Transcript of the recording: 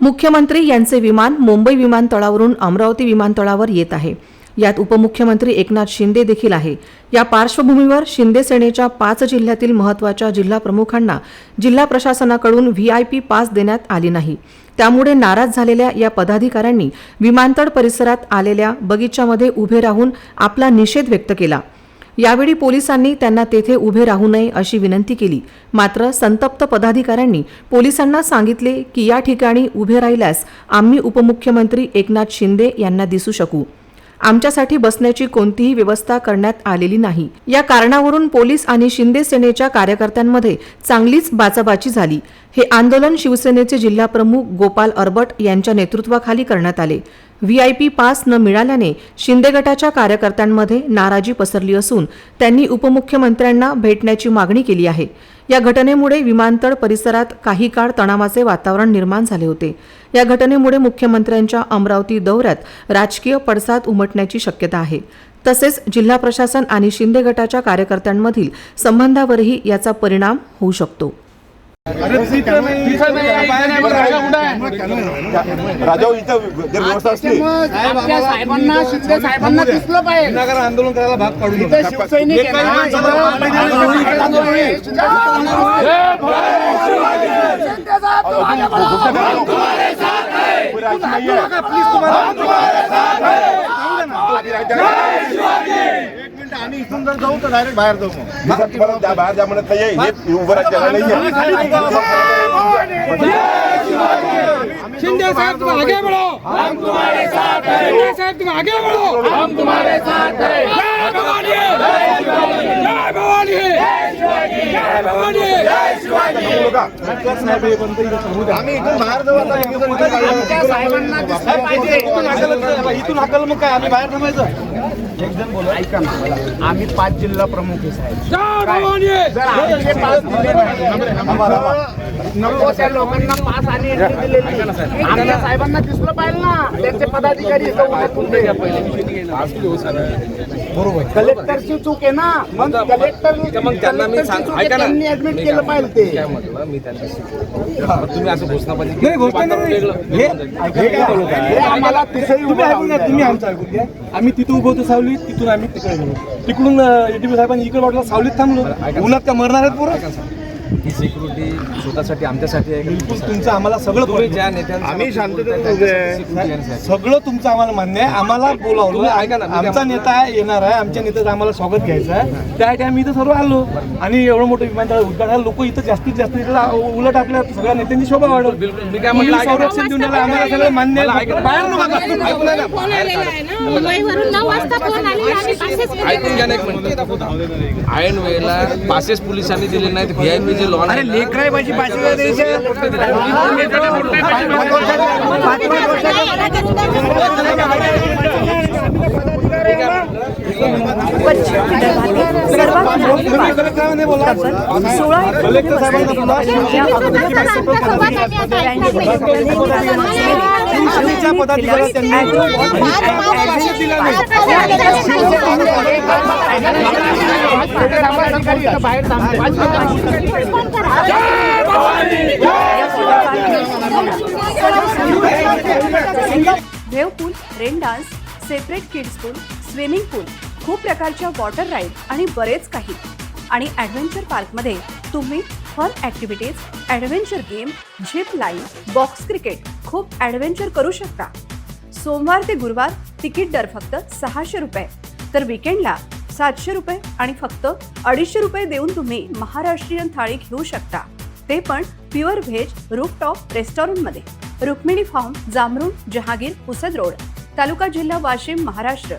मुख्यमंत्री यांचे विमान मुंबई विमानतळावरून अमरावती विमानतळावर येत आहे. यात उपमुख्यमंत्री एकनाथ शिंदे देखील आहे. या पार्श्वभूमीवर शिंदे सेनेच्या पाच जिल्ह्यातील महत्त्वाच्या जिल्हा प्रमुखांना जिल्हा प्रशासनाकडून व्हीआयपी पास देण्यात आली नाही. त्यामुळे नाराज झालेल्या या पदाधिकाऱ्यांनी विमानतळ परिसरात आलेल्या बगीच्यामध्ये उभे राहून आपला निषेध व्यक्त केला. यावेळी पोलिसांनी त्यांना तेथे उभे राहू नये अशी विनंती केली. मात्र संतप्त पदाधिकाऱ्यांनी पोलिसांना सांगितले की या ठिकाणी उभे राहिल्यास आम्ही उपमुख्यमंत्री एकनाथ शिंदे यांना दिसू शकू. आमच्यासाठी बसण्याची कोणतीही व्यवस्था करण्यात आलेली नाही. या कारणावरून पोलीस आणि शिंदे सेनेच्या कार्यकर्त्यांमध्ये चांगलीच बाचाबाची झाली. हे आंदोलन शिवसेनेचे जिल्हाप्रमुख गोपाल अरबट यांच्या नेतृत्वाखाली करण्यात आले. व्ही आय पी पास न मिळाल्याने शिंदे गटाच्या कार्यकर्त्यांमध्ये नाराजी पसरली असून त्यांनी उपमुख्यमंत्र्यांना भेटण्याची मागणी केली आहे. या घटनेमुळे विमानतळ परिसरात काही काळ तणावाचे वातावरण निर्माण झाले होते. या घटनेमुळे मुख्यमंत्र्यांच्या अमरावती दौऱ्यात राजकीय पडसाद उमटण्याची शक्यता आहे. तसेच जिल्हा प्रशासन आणि शिंदे गटाच्या कार्यकर्त्यांमधील संबंधावरही याचा परिणाम होऊ शकतो. राजाभाऊ इथं जर व्यवस्था असली आपल्या साहेबांना शिंदे साहेबांना दिसलं पाहिजे. विनाकारण आंदोलन करायला भाग पाडू. इथं शिवसैनिक आहे ना, इथं आंदोलन आहे. शिंदे साहेब, तुम आगे बढ़ो. एक मिनिट आम्ही इथून जर जाऊ तर डायरेक्ट बाहेर जाऊ मग. मी जा- बाहेर जा म्हणत नाहीये हे उभं नाहीये शिंदे साहेब तुम आगे बढ़ो हम तुम्हारे साथ हैं. शिंदे साहब तुम आगे बढ़ो हम तुम्हारे साथ हैं. जय भवानी. जय शिवाजी जय भवानी जय भवानी जय शिवाजी आम्ही इथून बाहेर जाऊ हाकल मग काय? आम्ही बाहेर थांबायचं. ऐका ना मला. आम्ही पाच जिल्हा प्रमुख आहे साहेब. जर नको त्या लोकांना पास आणि entry दिलेली. आमच्या साहेबांना दिसलं पाहिजे ना. त्यांचे पदाधिकारी इथं उभे होते. कलेक्टरची चूक आहे ना. मग कलेक्टर मग त्यांना मी सांग- कलेक्टरची चूक आहे, ऐका ना. त्यांनी ऍडमिट केलं पाहिजे ते. काय म्हटलं? मी त्यांच्याशी बोलतो. मग तुम्ही असं घोषणाबाजी केली. नाही घोषणा नाही. हे हे काय बोलत आहे? हे आम्हाला तिथेही उभं तुम्ही ऐकून घ्या राहू तुम्ही आमचं ऐकून घ्या. आम्ही तिथं उभं होतो सावलीत तिथून आम्ही तिकडे गेलो. तिकडून एटीपी साहेबांनी इकडे वाटलं सावलीत थांबलो. उन्हात का मरणार आहेत पोरं? ही सिक्युरिटी स्वतःसाठी आमच्यासाठी आहे का बिलकुल तुमचं आम्हाला सगळं तुम्ही. ज्या नेत्यांना आम्ही शांततेत बोलताय उभे आहे. त्यांच्यासाठी security आहे साहेब. सगळं तुमचं आम्हाला मान्य आहे आम्हाला बोलावलं तुम्ही ऐका ना, मी काय आमचा म्हणतो. नेता आहे येणार आहे आमच्या नेत्याचं आम्हाला स्वागत घ्यायचं आहे त्यासाठी आम्ही इथं सर्व आलो आणि एवढं मोठं विमानतळ उद्घाटन लोक इथं जास्तीत जास्त इथं उलट आपल्या सगळ्या नेत्यांची शोभा वाढवली बिलकुल. मी काय म्हटलं, ऐका ना. संरक्षण देऊन राहिलं, आम्हाला सगळं मान्य आहे. मला ऐका ना. बाहेर नका. ऐकून घ्या ना. फोन आलेला आहे ना मुंबईवरून नऊ वाजता फोन आलेला आम्ही पासेस ऐकून घ्या ना एक मिनिट ऐन वेळेला पासेस पोलिसांनी दिले नाहीत व्हीआयपी जे लॉन अरे लेकराय साहेबांना बोला. शिवसेनेच्या पदाधिकारी wave pool rain dance separate kids pool swimming pool खूप प्रकारच्या वॉटर राईड आणि बरेच काही. आणि ॲडव्हेंचर पार्कमध्ये तुम्ही fun activities adventure game zip line box cricket खूप ॲडव्हेंचर करू शकता. सोमवार ते गुरुवार तिकीट दर फक्त सहाशे रुपये. तर विकेंडला सातशे रुपये आणि फक्त अडीचशे रुपये देऊन तुम्ही महाराष्ट्रीयन थाळी घेऊ शकता. ते पण प्युअर व्हेज रूपटॉप रेस्टॉरंटमध्ये रुक्मिणी फार्म जामरुण जहागीर पुसद रोड तालुका जिल्हा वाशिम महाराष्ट्र.